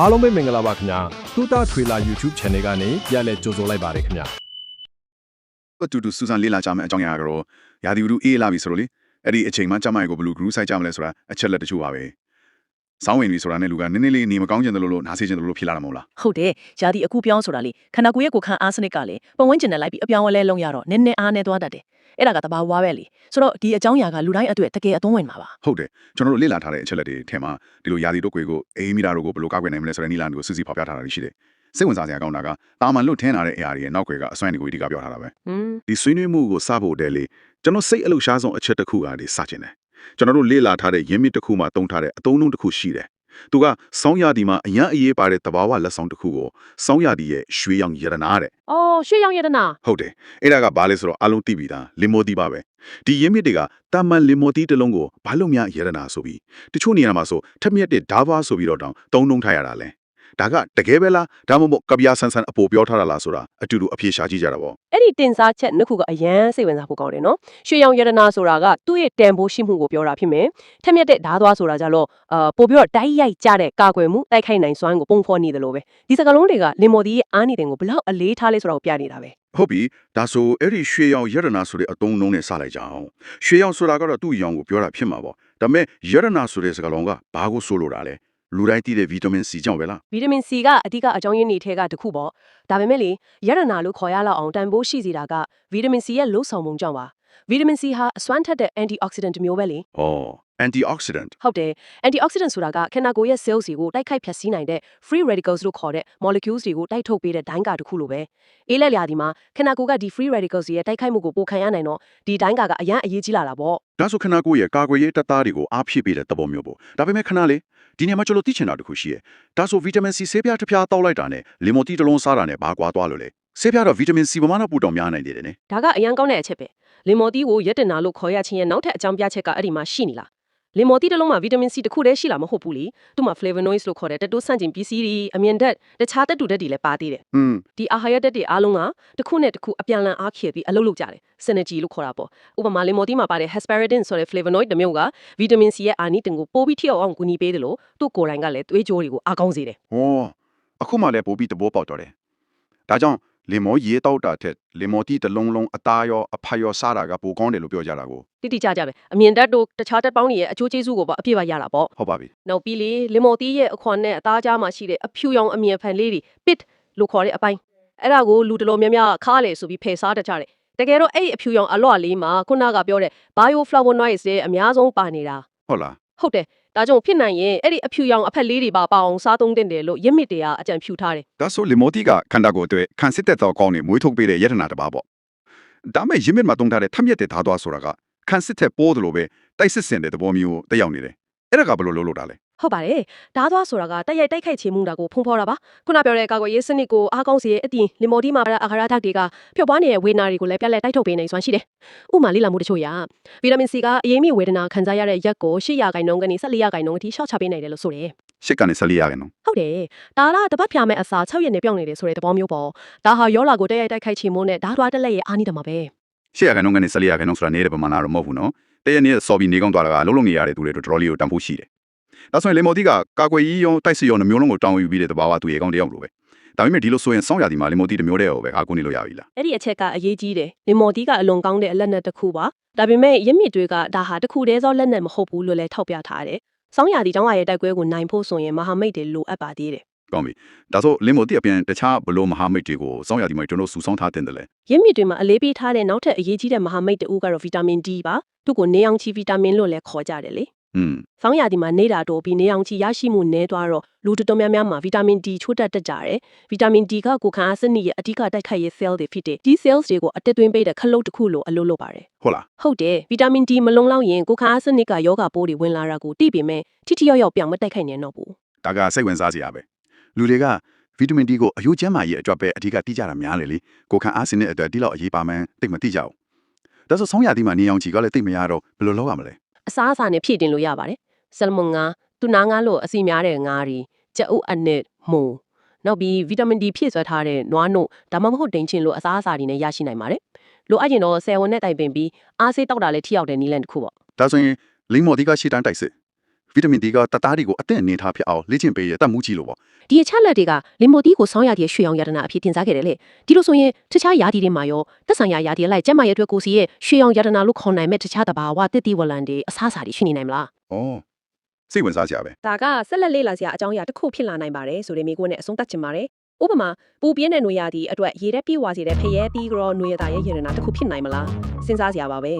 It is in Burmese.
အားလုံးပဲမင်္ဂလာပါခင်ဗျာတူတာထွေလာ YouTube Channel ကနေပြန်လည်ကြိုဆိုလိုက်ပါတယ်ခင်ဗျာအတူတူစူးစမ်းလေ့လာကြမယ်အကြောင်းအရာကတော့ရာသီဥတုအေးလာပြီဆိုတော့လေအဲ့ဒီအချိန်မှကျမရေကိုဘယ်လို group site ကြမလဲဆိုတာအချက်လက်တချို့ပါပဲ စောင်းဝင်ပြီဆိုတာနဲ့လူကနည်းနည်းလေးနေမကောင်းကျင်တယ်လို့လို့နားဆေးကျင်တယ်လို့ဖြစ်လာတာမဟုတ်လားဟုတ်တယ်ယာဒီအခုပြောင်းဆိုတာလေခန္ဓာကိုယ်ရဲ့ကိုယ်ခံအားစနစ်ကလေပတ်ဝန်းကျင်နဲ့လိုက်ပြီးအပြောင်းအလဲလုံးရတော့နည်းနည်းအားနေသွားတတ်တယ်အဲ့ဒါကတဘာဝပဲလေဆိုတော့ဒီအကြောင်းအရာကလူတိုင်းအတွက်တကယ်အသုံးဝင်မှာပါဟုတ်တယ်ကျွန်တော်တို့လေ့လာထားတဲ့အချက်လက်တွေထဲမှာဒီလိုရာသီတုပ်တွေကိုအေးမီတာတို့ကိုဘယ်လိုကောက်ွယ်နိုင်မလဲဆိုတဲ့နီလာန်ကိုစစ်စစ်ဖော်ပြထားတာရှိတယ်စိတ်ဝင်စားစရာကောင်းတာကတာမန်လွတ်ထင်းလာတဲ့အရာတွေရဲ့နောက်ွယ်ကအစွမ်းတွေကိုအဓိကပြောထားတာပဲဟွန်းဒီဆွေးနွေးမှုကိုစဖို့တဲလေကျွန်တော်စိတ်အလှရှားဆုံးအချက်တစ်ခုကနေစချင်တယ် ကျွန်တော်တို့လေ့လာထားတဲ့ရင်းမြစ်တစ်ခုမှတုံးထားတဲ့အသုံးအနှုန်းတစ်ခုရှိတယ်သူကစောင်းရည်ဒီမှာအရန်အရေးပါတဲ့တဘာဝလက်ဆောင်တစ်ခုကိုစောင်းရည်ရဲ့ရွှေရောင်ရတနာတဲ့အော်ရွှေရောင်ရတနာဟုတ်တယ်အဲ့ဒါကဘာလဲဆိုတော့အလုံးသိပြီသားလင်မိုတီပါပဲဒီရင်းမြစ်တွေကတာမန်လင်မိုတီတစ်လုံးကိုဘာလို့များရတနာဆိုပြီးတချို့နေရာမှာဆိုထက်မြက်တဲ့ဓာဘွားဆိုပြီးတော့တောင်တုံးနှုံထားရတာလဲ ဒါကတကယ်ပဲလားဒါမှမဟုတ်ကဗျာဆန်ဆန်အပေါ်ပြောထားတာလားဆိုတာအတူတူအပြေရှားကြည့်ကြတာပေါ့အဲ့ဒီတင်စားချက်နှစ်ခုကအရန်စိတ်ဝင်စားဖို့ကောင်းတယ်နော်ရွှေရောင်ရတနာဆိုတာကသူ့ရဲ့တန်ဖိုးရှိမှုကိုပြောတာဖြစ်မယ်ထက်မြက်တဲ့ဓာတ်သွားဆိုတာကြတော့အာပို့ပြီးတော့တိုက်ရိုက်ကြတဲ့ကာကွယ်မှုတိုက်ခိုက်နိုင်စွမ်းကိုပုံဖော်နေတယ်လို့ပဲဒီစကားလုံးတွေကလင်မော်ဒီရဲ့အားနေတဲ့ကိုဘယ်လောက်အလေးထားလဲဆိုတာကိုပြနေတာပဲဟုတ်ပြီဒါဆိုအဲ့ဒီရွှေရောင်ရတနာဆိုတဲ့အတုံးလုံးနဲ့စလိုက်ကြအောင်ရွှေရောင်ဆိုတာကတော့သူ့ရောင်ကိုပြောတာဖြစ်မှာပေါ့ဒါပေမဲ့ရတနာဆိုတဲ့စကားလုံးကဘာကိုဆိုလိုတာလဲ လူတိုင်းသိတဲ့ဗီတာမင်စီကြောင့်ပဲလားဗီတာမင် C ကအဓိကအကြောင်းရင်းတွေထဲကတစ်ခုပေါ့ဒါပေမဲ့လေရတနာလို့ခေါ်ရလောက်အောင်တန်ဖိုးရှိစေတာကဗီတာမင် C ရဲ့လို့ဆောင်မှုကြောင့်ပါဗီတာမင် C ဟာအစွမ်းထက်တဲ့ antioxidant မျိုးပဲလေဩ antioxidant ဟုတ်တယ် antioxidant ဆိုတာကခန္ဓာကိုယ်ရဲ့ cells တွေကိုတိုက်ခိုက်ဖျက်ဆီးနိုင်တဲ့ free radicals လို့ခေါ်တဲ့ molecules တွေကိုတိုက်ထုတ်ပေးတဲ့ဒိုင်းကာတစ်ခုလိုပဲအေးလက်လျာဒီမှာခန္ဓာကိုယ်ကဒီ free radicals တွေရဲ့တိုက်ခိုက်မှုကိုပိုခံရနိုင်တော့ဒီဒိုင်းကာကအရန်အရေးကြီးလာတာပေါ့ဒါဆိုခနာကိုယ့်ရဲ့ကာကွယ်ရေးတပ်သားတွေကိုအားဖြည့်ပေးတဲ့သဘောမျိုးပေါ့ဒါပေမဲ့ခဏလေး ဒီနေရာမှာကျွန်တော်သိချင်တာတစ်ခုရှိရဲ့ဒါဆိုဗီတာမင် C ဆေးပြားတစ်ပြားတောက်လိုက်တာနဲ့လီမိုတီတစ်လုံးစားတာနဲ့ဘာကွာသွားလို့လဲဆေးပြားတော့ဗီတာမင် C ပမာဏပူတောင်များနိုင်တယ်တဲ့နဲ့ဒါကအရန်ကောင်းတဲ့အချက်ပဲလင်မော်တီကိုရက်တင်နာလို့ခေါ်ရခြင်းရဲ့နောက်ထပ်အကြောင်းပြချက်ကအဲ့ဒီမှာရှိနေလား လင်မော်တီတစ်လုံးမှာဗီတာမင် C တစ်ခုတည်းရှိလာမဟုတ်ဘူးလေသူ့မှာ flavonoids လို့ခေါ်တဲ့တက်တိုးဆန့်ကျင်ပစ္စည်းတွေအမြင်ဓာတ်တခြားတက်တူဓာတ်တွေလည်းပါသေးတယ်อืมဒီအာဟာရဓာတ်တွေအားလုံးကတစ်ခုနဲ့တစ်ခုအပြန်အလှန်အားခေပြီးအလုပ်လုပ်ကြတယ် synergy လို့ခေါ်တာပေါ့ဥပမာလင်မော်တီမှာပါတဲ့ hesperidin ဆိုတဲ့ flavonoid တစ်မျိုးကဗီတာမင် C ရဲ့အာနိသင်ကိုပိုပြီးထိရောက်အောင်ကူညီပေးတယ်လို့သူ့ကိုယ်တိုင်ကလည်းသွေးကြိုးတွေကိုအားကောင်းစေတယ်ဟောအခုမှလည်းပိုပြီးသဘောပေါက်တော့တယ်ဒါကြောင့် လီမိုရေတောက်တာထက်လီမိုတီတစ်လုံးလုံးအသားရောအဖတ်ရောစားတာကပိုကောင်းတယ်လို့ပြောကြတာကိုတိတိကျကျပဲအမြင်ဓာတ်တို့တခြားဓာတ်ပေါင်းတွေရဲ့အကျိုးကျေးဇူးကိုပါအပြည့်အဝရတာပေါ့ဟုတ်ပါပြီနောက်ပြီးလေလင်မော်တီရဲ့အခွန်နဲ့အသားကြားမှာရှိတဲ့အဖြူရောင်အမြင်ဖန်လေးတွေ pit လို့ခေါ်တဲ့အပိုင်းအဲ့ဒါကိုလူတော်တော်များများခါလေဆိုပြီးဖယ်စားတတ်ကြတယ်တကယ်တော့အဲ့ဒီအဖြူရောင်အလွတ်လေးမှာခုနကပြောတဲ့ bioflavonoids တွေအများဆုံးပါနေတာဟုတ်လားဟုတ်တယ် ဒါကြောင့်ဖြစ်နိုင်ရင်အဲ့ဒီအဖြူရောင်အဖက်လေးတွေပါပါအောင်စားသုံးတင်တယ်လို့ရစ်မစ်တွေကအကြံပြုထားတယ်ဒါဆိုလီမိုတီကခန္ဓာကိုယ်အတွက်ခံစစ်သက်သောကောင်းနေမွေးထုတ်ပေးတဲ့ယတနာတစ်ပါးပေါ့ဒါမဲ့ရင်းမြစ်မှာတုံးထားတဲ့ထက်မြက်တဲ့ဓာတ်သွားဆိုတာကခံစစ်သက်ပိုးတယ်လို့ပဲတိုက်စစ်စင်တဲ့သဘောမျိုးတက်ရောက်နေတယ်အဲ့ဒါကဘယ်လိုလုပ်လို့တာလဲ ဟုတ်ပါတယ်ဓာတ်သွားဆိုတာကတိုက်ရိုက်တိုက်ခိုက်ချေမှုတာကိုဖုံးဖော်တာပါခုနပြောတဲ့ကာကွယ်ရေးစနစ်ကိုအားကောင်းစေရဲ့အပြင်လီမိုဒီမှာအာဟာရဓာတ်တွေကပျော့ပွားနေတဲ့ဝေဒနာတွေကိုလည်းပြက်လက်တိုက်ထုတ်ပေးနိုင်စွမ်းရှိတယ်ဥပမာလေ့လာမှုတချို့ရဗီတာမင် C ကအရေးမြဝေဒနာခံစားရတဲ့ရက်ကို8ရာခိုင်နှုန်းကနေ14ရာခိုင်နှုန်းအထိရှော့ချပေးနိုင်တယ်လို့ဆိုတယ်ရှစ်ကနေ14ရခဲ့နော်ဟုတ်တယ်ဒါကတပတ်ဖြာမဲ့အစာ6ရက်နေပြောင်းနေတယ်ဆိုတဲ့သဘောမျိုးပေါ့ဒါဟာရောလာကိုတိုက်ရိုက်တိုက်ခိုက်ချေမှုနဲ့ဓာတ်သွားတက်လက်ရဲ့အာနိတမှာပဲရှစ်ရခဲ့နော်ကနေ14ရခဲ့နော်ဆိုတာနေတဲ့ပမာဏတော့မဟုတ်ဘူးနော်တည့်ရနေ့စော်ပြီးနေကောင်းသွားတာကလုံးလုံးနေရတဲ့သူတွေတို့တော်တော်လေးကိုတန်ဖိုးရှိတယ် ဒါဆိုရင်လီမိုတီကကာကွယ်ရေးရောတိုက်စစ်ရောနှမျိုးလုံးကိုတောင်းယူပြီးတဲ့တဘာဝသူရေကောင်းတယောက်လိုပဲဒါပေမဲ့ဒီလိုဆိုရင်စောင်းရသည်မှာလီမိုတီတစ်မျိုးတည်းရောပဲအားကိုးနေလို့ရပြီလားအဲ့ဒီအချက်ကအရေးကြီးတယ်လင်မော်တီကအလွန်ကောင်းတဲ့အလက်နက်တစ်ခုပါဒါပေမဲ့ရစ်မြစ်တွေကဒါဟာတစ်ခုတည်းသောလက်နက်မဟုတ်ဘူးလို့လည်းထောက်ပြထားတယ်။စောင်းရသည်တောင်းရရဲ့တိုက်ပွဲကိုနိုင်ဖို့ဆိုရင်မဟာမိတ်တွေလိုအပ်ပါသေးတယ်ကောင်းပြီဒါဆိုလင်မိုတီအပြင်တခြားဘလို့မဟာမိတ်တွေကိုစောင်းရသည်မှာကျွန်တော်စူဆောင်းထားတင်တယ်လေ။ရစ်မြစ်တွေမှာအလေးပေးထားတဲ့နောက်ထပ်အရေးကြီးတဲ့မဟာမိတ်တူကတော့ဗီတာမင် D ပါ။သူ့ကိုနေအောင်ချီဗီတာမင်လို့လည်းခေါ်ကြတယ်လေ อืม။စောင်းရသည်မှာနေတာတိုးပြီးနေအောင်ချီရရှိမှုနည်းသွားတော့လူတော်တော်များများမှာဗီတာမင် D ချိုးတက်တက်ကြတယ်။ဗီတာမင် D ကကိုယ်ခံအားစနစ်ရဲ့အဓိကတိုက်ခိုက်ရေး cell တွေဖြစ်တဲ့ D cells တွေကိုအတက်သွင်းပေးတဲ့ခလုတ်တစ်ခုလိုအလုပ်လုပ်ပါတယ်။ဟုတ်လားဟုတ်တယ်ဗီတာမင် D မလုံလောက်ရင်ကိုယ်ခံအားစနစ်ကယောဂပိုးတွေဝင်လာတာကိုသိပေမဲ့ထိထိရောက်ရောက်ပြောင်းမတိုက်ခိုက်နိုင်တော့ဘူးဒါကစိတ်ဝင်စားစရာပဲလူတွေကဗီတာမင် D ကိုအယိုးကျန်းမာရေးအတွက်ပဲအဓိကတိကြတာများလေလေကိုခံအားစင်တဲ့အတွက်ဒီလောက်အရေးပါမှန်းသိမသိကြဘူးဒါဆိုဆောင်းရသည်မှာနေအောင်ချီကလည်းသိမရတော့ဘယ်လိုလုပ်ရမလဲ အစားအစာနဲ့ဖြည့်တင်လို့ရပါတယ်ဆယ်လမွန်ငါတူနာငါလို့အစီများတဲ့ငါးရီကြက်ဥအနစ်မို့နောက်ပြီးဗီတာမင် D ဖြည့်ဆွဲထားတဲ့နွားနို့ဒါမှမဟုတ်ဒိန်ချင်းလို့အစားအစာတွေနဲ့ရရှိနိုင်ပါတယ်လိုအပ်ရင်တော့ဆယ်ဝန်နဲ့တိုင်ပင်ပြီးအားဆေးတောက်တာလည်းထိရောက်တဲ့နည်းလမ်းတစ်ခုပေါ့ဒါဆိုရင်လိမ္မော်ဒီကရှီတန်းတိုက်စစ် ဗီတာမင် D ကတသားတွေကိုအသက်အနေထားဖြစ်အောင်လေ့ကျင့်ပေးရတတ်မှုကြီးလို့ပေါ့ဒီအချက်လက်တွေကလင်မိုတီကိုဆောင်းရည်ရွှေအောင်ရတနာအဖြစ်တင်စားခဲ့တယ်လေဒီလိုဆိုရင်တခြားယာတီတွေမှာရောသက်ဆိုင်ရာယာတီလိုက်ကျက်မရဲ့အတွက်ကိုစီရဲ့ရွှေအောင်ရတနာလို့ခေါ်နိုင်မဲ့တခြားတဘာဝတစ်တီဝလန်တွေအစားအစာတွေရှိနေနိုင်မလားဩစိတ်ဝင်စားစရာပဲဒါကဆက်လက်လေးလာစရာအကြောင်းအရာတစ်ခုဖြစ်လာနိုင်ပါတယ်ဆိုတဲ့မိကွန်းနဲ့အဆုံးသတ်ချင်ပါတယ်ဥပမာပူပြင်းတဲ့နွေရာသီအတွက်ရေတက်ပြေးဝါစီတဲ့ဖရဲတီးကြောနွေရတာရဲ့ရတနာတစ်ခုဖြစ်နိုင်မလားစဉ်းစားစရာပါပဲ